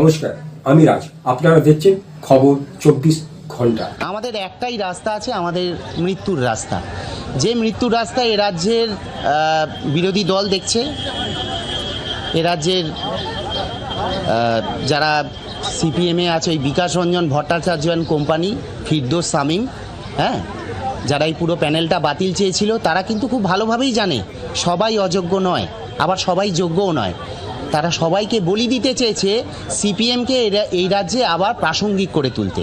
নমস্কার, আমি রাজ। আপনারা দেখছেন খবর চব্বিশ ঘণ্টা। আমাদের একটাই রাস্তা আছে, আমাদের মৃত্যুর রাস্তা। যে মৃত্যুর রাস্তা এ রাজ্যের বিরোধী দল দেখছে, এ রাজ্যের যারা সিপিএমে আছে, ওই বিকাশ রঞ্জন ভট্টাচার্য অ্যান্ড কোম্পানি, ফিরদোস সামিম হ্যাঁ? যারা এই পুরো প্যানেলটা বাতিল চেয়েছিল, তারা কিন্তু খুব ভালোভাবেই জানে, সবাই অযোগ্য নয়, আবার সবাই যোগ্যও নয়। তারা সবাইকে বলি দিতে চেয়েছে সিপিএমকে এই রাজ্যে আবার প্রাসঙ্গিক করে তুলতে।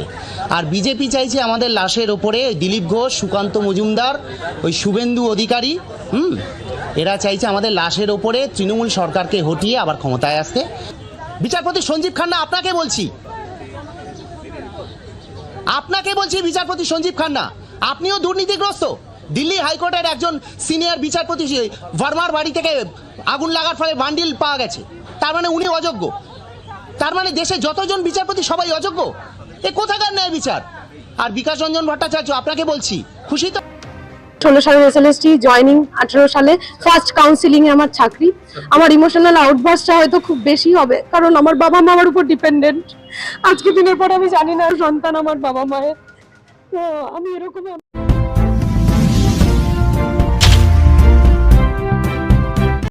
আর বিজেপি চাইছে আমাদের লাশের ওপরে দিলীপ ঘোষ, সুকান্ত মজুমদার, ওই শুভেন্দু অধিকারী, হুম? এরা চাইছে আমাদের লাশের ওপরে তৃণমূল সরকারকে হটিয়ে আবার ক্ষমতায় আসতে। বিচারপতি সঞ্জীব খান্না, আপনাকে বলছি। আপনাকে বলছি বিচারপতি সঞ্জীব খান্না, আপনিও দুর্নীতিগ্রস্ত। দিল্লি হাইকোর্টের একজন সিনিয়র বিচারপতি ভার্মার বাড়ি থেকে আগুন লাগার ফলে বান্ডিল পাওয়া গেছে। তার মানে উনি অযোগ্য। তার মানে দেশে যতজন বিচারপতি সবাই অযোগ্য। এ কোথাকার ন্যায় বিচার? আর বিকাশ রঞ্জন ভট্টাচার্য, আপনাকে বলছি, খুশি তো? ষোলো সালে এসএলএসটি জয়নিং আঠেরো সালে ফার্স্ট কাউন্সিলিং এ আমার চাকরি। আমার ইমোশনাল আউটবার্সটা হয়তো খুব বেশি হবে, কারণ আমার বাবা মা আমার উপর ডিপেন্ডেন্ট আজকে দিনের পর আমি জানি না সন্তান আমার বাবা মায়ের। আমি এরকম